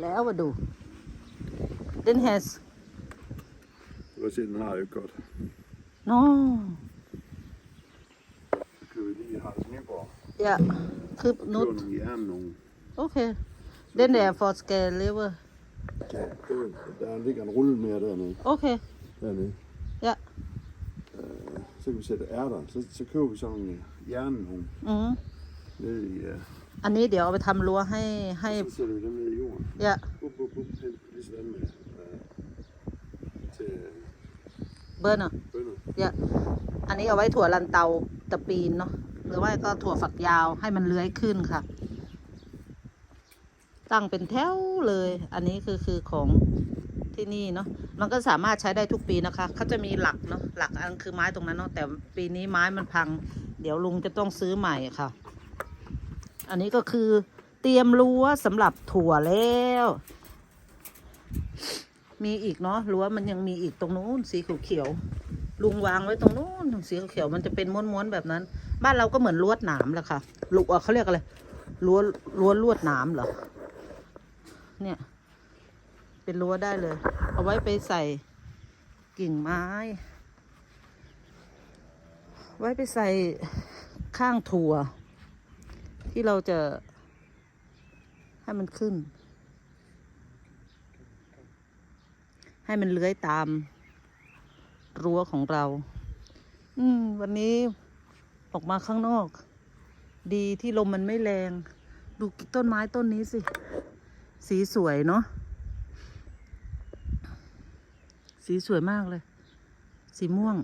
แล้วมาดู Den has Du kan se, den har det ikke godt. no Så køber vi lige Harald Nyborg. อย่าคือ Og นุด køber nogle jern, nogle... โอเค Den der for skal leve Ja, det, der ligger en rulle mere dernede. โอเค dernede. Ja. Øh, så kan vi sætte ærter. Så, så køber vi sådan nogle jern nogle อืม nede i... Uh, อันนี้เดี๋ยวเอาไปทำรั้วให้ให้ så sætter vi dem ned i jorden. อย่า Bup, bup, bup, hen, lige sådan med øh, til เบิร์นอะ bønder. อย่าอันนี้เอาไว้ถั่วลันเตาตะปีนเนาะหรือว่าก็ถั่วฝักยาวให้มันเลื้อยขึ้นค่ะ ตั้งเป็นแถวเลย อันนี้คือคือของที่นี่เนาะมันก็สามารถใช้ได้ทุกปีนะคะเขาจะมีหลักเนาะหลักอันคือไม้ตรงนั้นเนาะแต่ปีนี้ไม้มันพัง เดี๋ยวลุงจะต้องซื้อใหม่ค่ะ อันนี้ก็คือเตรียมรั้วสำหรับถั่วแล้ว มีอีกเนาะรั้วมันยังมีอีกตรงนู้นสีเขียวๆลุงวางไว้ตรงนู้นสีเขียวมันจะเป็นม้วนๆแบบนั้น บ้านเราก็เหมือนลวดหนามแหละค่ะลูกเขาเรียกอะไรรั้วรั้วลวดหนามเหรอเนี่ย เป็นรั้วได้เลย เอาไว้ไปใส่กิ่งไม้ ไว้ไปใส่ข้างถั่ว ที่เราจะให้มันขึ้น ให้มันเลื้อยตามรั้วของเรา อืม วันนี้ออกมาข้างนอก ดีที่ลมมันไม่แรง ดูต้นไม้ต้นนี้สิ สีสวยเนาะสีสวยมากเลย สีม่วง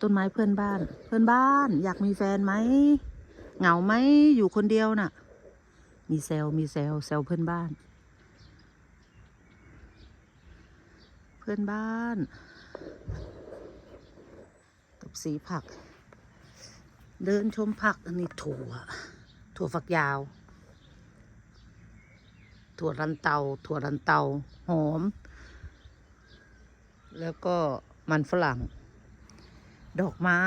ต้นไม้เพื่อนบ้าน เพื่อนบ้าน อยากมีแฟนไหม เหงาไหมอยู่คนเดียวน่ะ มีแซวมีแซวแซวเพื่อนบ้าน เพื่อนบ้านกับสีผัก เดินชมผักอันนี้ถั่ว ถั่วฝักยาว ถั่วรันเตา ถั่วรันเตา หอม แล้วก็มันฝรั่ง ดอกไม้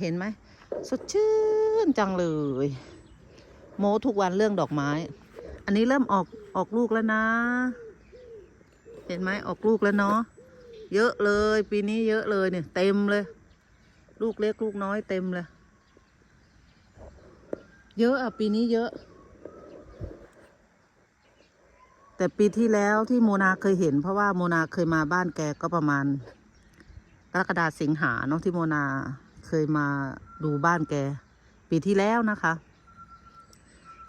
เห็นไหม สดชื่นจังเลย โมทุกวันเรื่องดอกไม้ อันนี้เริ่มออกออกลูกแล้วนะ เห็นไหมออกลูกแล้วเนาะเยอะเลย ปีนี้เยอะเลยเนี่ยเต็มเลย ลูกเล็กลูกน้อยเต็มเลย เยอะอะปีนี้เยอะ แต่ปีที่แล้วที่โมนาเคยเห็น เพราะว่าโมนาเคยมาบ้านแกก็ประมาณกรกฎาสิงหาเนาะที่โมนา เคยมาดูบ้านแก ปีที่แล้วนะคะ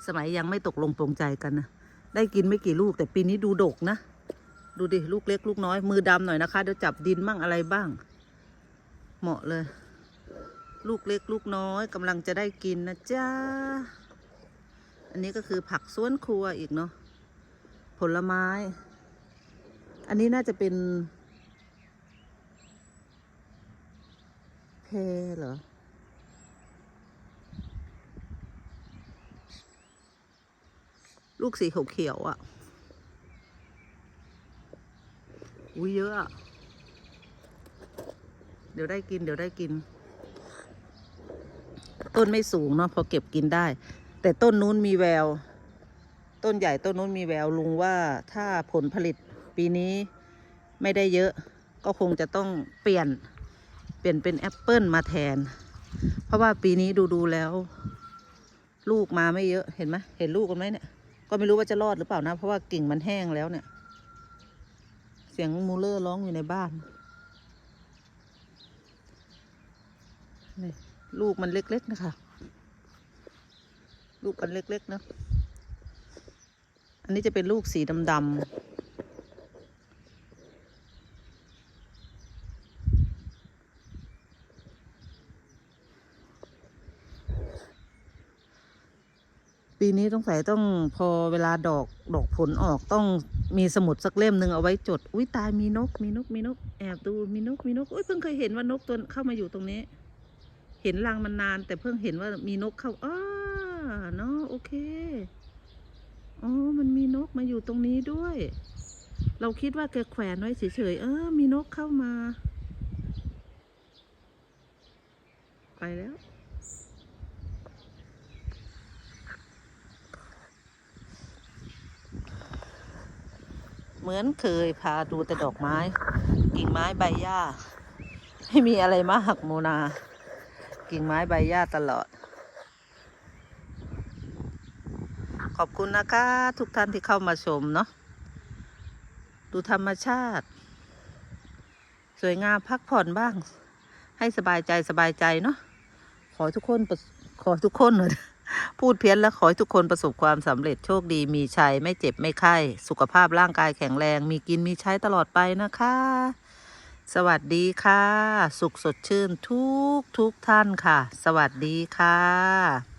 สมัยยังไม่ตกลงปรงใจกันนะ ได้กินไม่กี่ลูก แต่ปีนี้ดูดกนะ ดูดิ ลูกเล็กลูกน้อย มือดำหน่อยนะคะ เดี๋ยวจับดินบ้างอะไรบ้าง เหมาะเลย ลูกเล็กลูกน้อยกำลังจะได้กินนะจ๊ะ อันนี้ก็คือผักสวนครัวอีกเนาะ ผลไม้ อันนี้น่าจะเป็น เพเหรอ ลูกสีเขียวๆอะ อุ้ยเยอะอะเดี๋ยวได้กิน เดี๋ยวได้กิน ต้นไม่สูงเนาะพอเก็บกินได้ แต่ต้นนู้นมีแวว ต้นใหญ่ต้นนู้นมีแววลุงว่าถ้าผลผลิตปีนี้ไม่ได้เยอะ ก็คงจะต้องเปลี่ยน ปลี่ยนเป็นแอปเปิลมาแทน เพราะว่าปีนี้ดูดูๆแล้ว ลูกมาไม่เยอะเห็นไหมเห็นลูกกันไหมเนี่ย ก็ไม่รู้ว่าจะรอดหรือเปล่านะ เพราะว่ากิ่งมันแห้งแล้วเนี่ย เสียงมูเลอร์ร้องอยู่ในบ้านนี่ลูกมันเล็กๆนะคะ ลูกมันเล็กๆนะ อันนี้จะเป็นลูกสีดำ ปีนี้ต้องใส่ต้องพอเวลาดอกดอกผลออกต้องมีสมุดสักเล่มหนึ่งเอาไว้จด อุ้ยตายมีนก มีนก มีนก แอบดูมีนก มีนกอุ้ยเพิ่งเคยเห็นว่านกตัวเข้ามาอยู่ตรงนี้ เห็นรังมันนาน แต่เพิ่งเห็นว่ามีนกเข้าอ้าเนาะโอเคอ๋อมันมีนกมาอยู่ตรงนี้ด้วย เราคิดว่าแกแขวนไว้เฉยๆเออ มีนกเข้ามา ไปแล้ว เหมือนเคยพาดูแต่ดอกไม้ กิ่งไม้ใบหญ้า ไม่มีอะไรมากโมนา กิ่งไม้ใบหญ้าตลอด ขอบคุณนะคะ ทุกท่านที่เข้ามาชมเนาะดูธรรมชาติ สวยงามพักผ่อนบ้าง ให้สบายใจสบายใจเนาะขอทุกคนขอทุกคนหน่อย พูดเพี้ยนแล้วขอให้ทุกคนประสบความสำเร็จโชคดีมีชัยไม่เจ็บไม่ไข้ สุขภาพร่างกายแข็งแรง มีกินมีใช้ตลอดไปนะคะ สวัสดีค่ะ สุขสดชื่นทุกทุกท่านค่ะ สวัสดีค่ะ